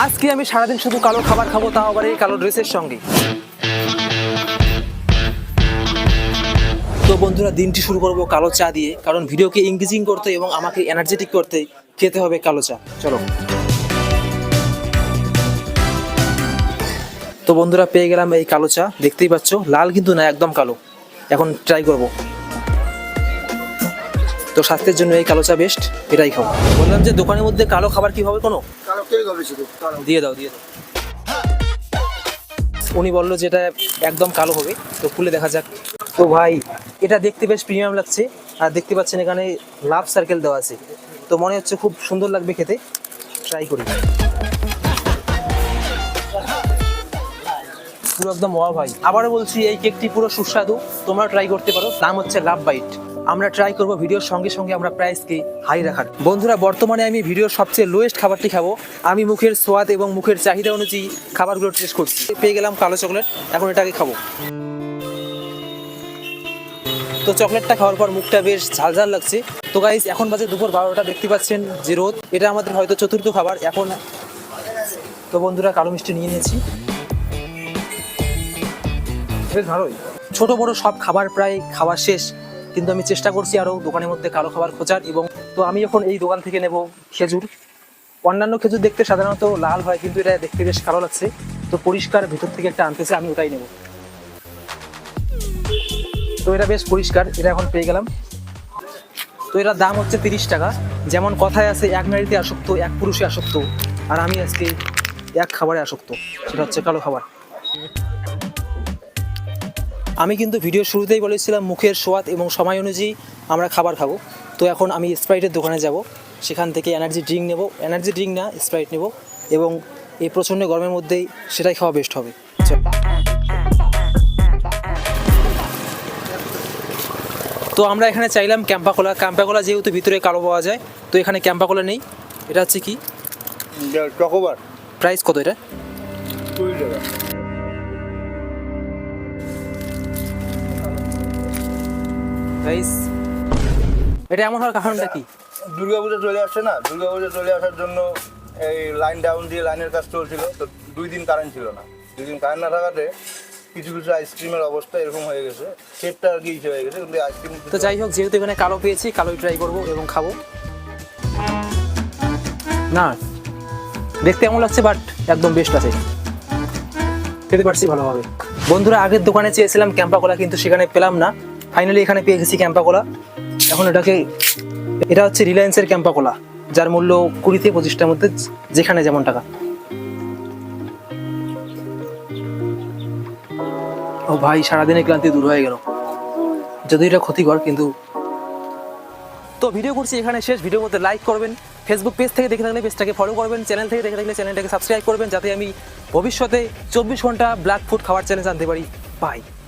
আজকে আমি সারাদিন শুধু কালো খাবার খাব, তাও আবার এই কালো ড্রেসের সঙ্গে। তো বন্ধুরা, দিনটি শুরু করব কালো চা দিয়ে, কারণ ভিডিওকে ইংগেজিং করতে এবং আমাকে এনার্জেটিক করতে খেতে হবে কালো চা। চলো। তো বন্ধুরা, পেয়ে গেলাম এই কালো চা, দেখতেই পাচ্ছ, লাল কিন্তু না, একদম কালো। এখন ট্রাই করব। তো স্বাস্থ্যের জন্য এই কালো চা বেস্ট এটাই খাব। বললাম যে দোকানের মধ্যে কালো খাবার কি হবে কোনো? দিয়ে দাও দিয়ে দাও। উনি বলল যেটা একদম কালো হবে তো খুলে দেখা যাক। তো ভাই এটা দেখতে বেশ প্রিমিয়াম লাগছে আর দেখতে পাচ্ছেন এখানে লাভ সার্কেল দেওয়া আছে। তো মনে হচ্ছে খুব সুন্দর লাগবে খেতে। ট্রাই করি। পুরো একদম ওয়া ভাই। আবারও বলছি, এই কেকটি পুরো সুস্বাদু। তোমরা ট্রাই করতে পারো। নাম হচ্ছে লাভ বাইট আমরা ট্রাই করব ভিডিওর সঙ্গে সঙ্গে আমরা প্রাইসকে হাই রাখার। বন্ধুরা, বর্তমানে আমি ভিডিওর সবচেয়ে লোয়েস্ট খাবারটি খাব। আমি মুখের সোয়াদ এবং মুখের চাহিদা অনুযায়ী খাবারগুলো টেস্ট করছি। পেয়ে গেলাম কালো চকলেট এখন এটাকে খাব। তো চকলেটটা খাওয়ার পর মুখটা বেশ ঝালঝাল লাগছে। তো গাইজ এখন বাজে দুপুর বারোটা, দেখতে পাচ্ছেন যে রোদ। এটা আমাদের হয়তো চতুর্থ খাবার। এখন তো বন্ধুরা, কালো মিষ্টি নিয়ে নিয়েছি। বেশ ভালোই। ছোট বড় সব খাবার প্রায় খাওয়া শেষ, কিন্তু আমি চেষ্টা করছি আরও দোকানের মধ্যে কালো খাবার খোঁজার এবং তো আমি এখন এই দোকান থেকে নেব খেজুর। অন্যান্য খেজুর দেখতে সাধারণত লাল হয়, কিন্তু এটা দেখতে বেশ কালো লাগছে। তো পরিষ্কার ভিতর থেকে একটা আনতেছে আমি ওটাই নেব। তো এটা বেশ পরিষ্কার, এটা এখন পেয়ে গেলাম। তো এটার দাম হচ্ছে তিরিশ টাকা। যেমন কথায় আছে, এক নারীতে আসক্ত, এক পুরুষে আসক্ত। আর আমি আজকে এক খাবারে আসক্ত, সেটা হচ্ছে কালো খাবার। আমি কিন্তু ভিডিও শুরুতেই বলেছিলাম মুখের সোয়াদ এবং সময় অনুযায়ী আমরা খাবার খাব। তো এখন আমি স্প্রাইটের দোকানে যাব। সেখান থেকে এনার্জি ড্রিঙ্ক নেব। এনার্জি ড্রিঙ্ক না স্প্রাইট নেব এবং এই প্রচণ্ড গরমের মধ্যেই সেটাই খাওয়া বেস্ট হবে। তো আমরা এখানে চাইলাম ক্যাম্পা কোলা ক্যাম্পা কোলা যেহেতু ভিতরে কালো পাওয়া যায় তো এখানে ক্যাম্পা কোলা নেই। এটা হচ্ছে কি? চকোবার প্রাইস কত এটা? কুড়ি টাকা। প্রাইস এটা এমন হওয়ার কারণটা কি? দুর্গা পুজো চলে আসছে না? দুর্গা পুজো চলে আসার জন্য এই লাইন ডাউন দিয়ে লাইনের কাজ চলছিল। তো দুই দিন কারেন্ট ছিল না। দুই দিন কারেন্ট না থাকাতে কিছু কিছু আইসক্রিমের অবস্থা এরকম হয়ে গেছে। সেটটা আর কি হয়ে গেছে কিন্তু আইসক্রিম তো যাই হোক যেহেতু এখানে কালো পেয়েছি কালোই ট্রাই করব এবং খাব। না দেখতে এমন লাগছে বাট একদম বেস্ট আছে। খেতে পারছি ভালোভাবে। বন্ধুরা আগের দোকানে চেয়েছিলাম ক্যাম্পা কোলা কিন্তু সেখানে পেলাম না। ফাইনালি এখানে পেয়ে গেছি ক্যাম্পা কোলা এখন এটাকে, এটা হচ্ছে রিলায়েন্সের ক্যাম্পা কোলা যার মূল্য কুড়ি থেকে পঁচিশটার মধ্যে যেখানে যেমন টাকা। ও ভাই সারাদিনের ক্লান্তি দূর হয়ে গেল। যদি এটা ক্ষতিকর, কিন্তু তো ভিডিও করছি এখানে শেষ। ভিডিওর মধ্যে লাইক করবেন। ফেসবুক পেজ থেকে দেখে থাকলে পেজটাকে ফলো করবেন। চ্যানেল থেকে দেখে থাকলে চ্যানেলটাকে সাবস্ক্রাইব করবেন, যাতে আমি ভবিষ্যতে চব্বিশ ঘণ্টা ব্ল্যাক ফুড খাবার চ্যালেঞ্জ আনতে পারি। বাই